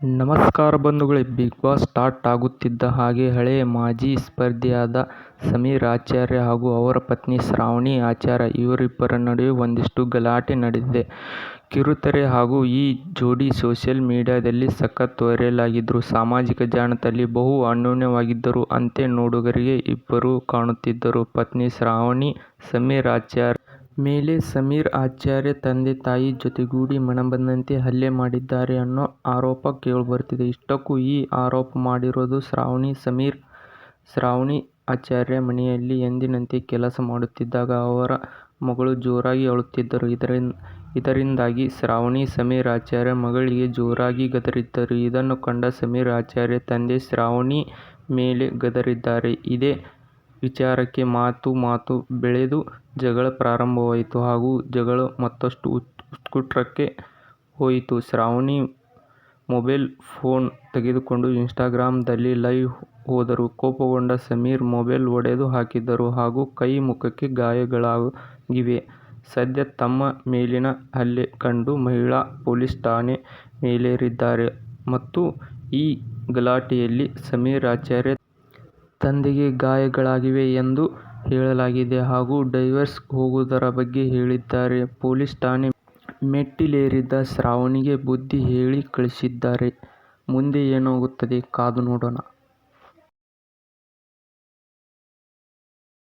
ನಮಸ್ಕಾರ ಬಂಧುಗಳೇ big boss start ಆಗುತ್ತಿದ್ದ ಹಾಗೆ ಹಳೆಯ ಮಾಜಿ ಸ್ಪರ್ಧಿಯಾದ ಸಮೀರ್ ಆಚಾರ್ಯ ಹಾಗೂ ಅವರ ಪತ್ನಿ ಶ್ರಾವಣಿ ಆಚಾರ್ಯ ಇವರಿಬ್ಬರ ನಡುವೆ ಒಂದಿಷ್ಟು ಗಲಾಟೆ ನಡೆದಿದೆ. ಕಿರುತೆರೆ ಹಾಗೂ ಈ ಜೋಡಿ ಸೋಷಿಯಲ್ ಮೀಡಿಯಾದಲ್ಲಿ ಸಖತ್ ವೈರಲ್. ಸಾಮಾಜಿಕ ಜಾಲತಾಣದಲ್ಲಿ ಬಹು ಅನ್ಯೋನ್ಯವಾಗಿದ್ದರು. ಅಂತೆ ನೋಡುಗರಿಗೆ ಇಬ್ಬರು ಕಾಣುತ್ತಿದ್ದರು. ಪತ್ನಿ ಶ್ರಾವಣಿ, ಸಮೀರ್ ಆಚಾರ್ಯ ಮೇಲೆ ಸಮೀರ್ ಆಚಾರ್ಯ ತಂದೆ ತಾಯಿ ಜೊತೆಗೂಡಿ ಮನಬಂದಂತೆ ಹಲ್ಲೆ ಮಾಡಿದ್ದಾರೆ ಅನ್ನೋ ಆರೋಪ ಕೇಳಿಬರ್ತಿದೆ. ಇಷ್ಟಕ್ಕೂ ಈ ಆರೋಪ ಮಾಡಿರೋದು ಶ್ರಾವಣಿ. ಸಮೀರ್, ಶ್ರಾವಣಿ ಆಚಾರ್ಯ ಮನೆಯಲ್ಲಿ ಎಂದಿನಂತೆ ಕೆಲಸ ಮಾಡುತ್ತಿದ್ದಾಗ ಅವರ ಮಗಳು ಜೋರಾಗಿ ಅಳುತ್ತಿದ್ದರು. ಇದರಿಂದಾಗಿ ಶ್ರಾವಣಿ, ಸಮೀರ್ ಆಚಾರ್ಯ ಮಗಳಿಗೆ ಜೋರಾಗಿ ಗದರಿದ್ದರು. ಇದನ್ನು ಕಂಡ ಸಮೀರ್ ಆಚಾರ್ಯ ತಂದೆ ಶ್ರಾವಣಿ ಮೇಲೆ ಗದರಿದ್ದಾರೆ. ಇದೇ ವಿಚಾರಕ್ಕೆ ಮಾತು ಮಾತು ಬೆಳೆದು ಜಗಳ ಪ್ರಾರಂಭವಾಯಿತು ಹಾಗೂ ಜಗಳ ಮತ್ತಷ್ಟು ಉತ್ಕೃಷ್ಟಕ್ಕೆ ಹೋಯಿತು. ಶ್ರಾವಣಿ ಮೊಬೈಲ್ ಫೋನ್ ತೆಗೆದುಕೊಂಡು ಇನ್ಸ್ಟಾಗ್ರಾಮ್ದಲ್ಲಿ ಲೈವ್ ಹೋದರು. ಕೋಪಗೊಂಡ ಸಮೀರ್ ಮೊಬೈಲ್ ಒಡೆದು ಹಾಕಿದರು ಹಾಗೂ ಕೈ, ಮುಖಕ್ಕೆ ಗಾಯಗಳಾಗಿವೆ. ಸದ್ಯ ತಮ್ಮ ಮೇಲಿನ ಹಲ್ಲೆ ಕಂಡು ಮಹಿಳಾ ಪೊಲೀಸ್ ಠಾಣೆ ಮೇಲೇರಿದ್ದಾರೆ ಮತ್ತು ಈ ಗಲಾಟೆಯಲ್ಲಿ ಸಮೀರ್ ಆಚಾರ್ಯ ತಂದೆಗೆ ಗಾಯಗಳಾಗಿವೆ ಎಂದು ಹೇಳಲಾಗಿದೆ ಹಾಗೂ ಡೈವರ್ಸ್ ಹೋಗುವುದರ ಬಗ್ಗೆ ಹೇಳಿದ್ದಾರೆ. ಪೊಲೀಸ್ ಠಾಣೆ ಮೆಟ್ಟಿಲೇರಿದ್ದ ಶ್ರಾವಣಿಗೆ ಬುದ್ಧಿ ಹೇಳಿ ಕಳಿಸಿದ್ದಾರೆ. ಮುಂದೆ ಏನಾಗುತ್ತದೆ ಕಾದು ನೋಡೋಣ.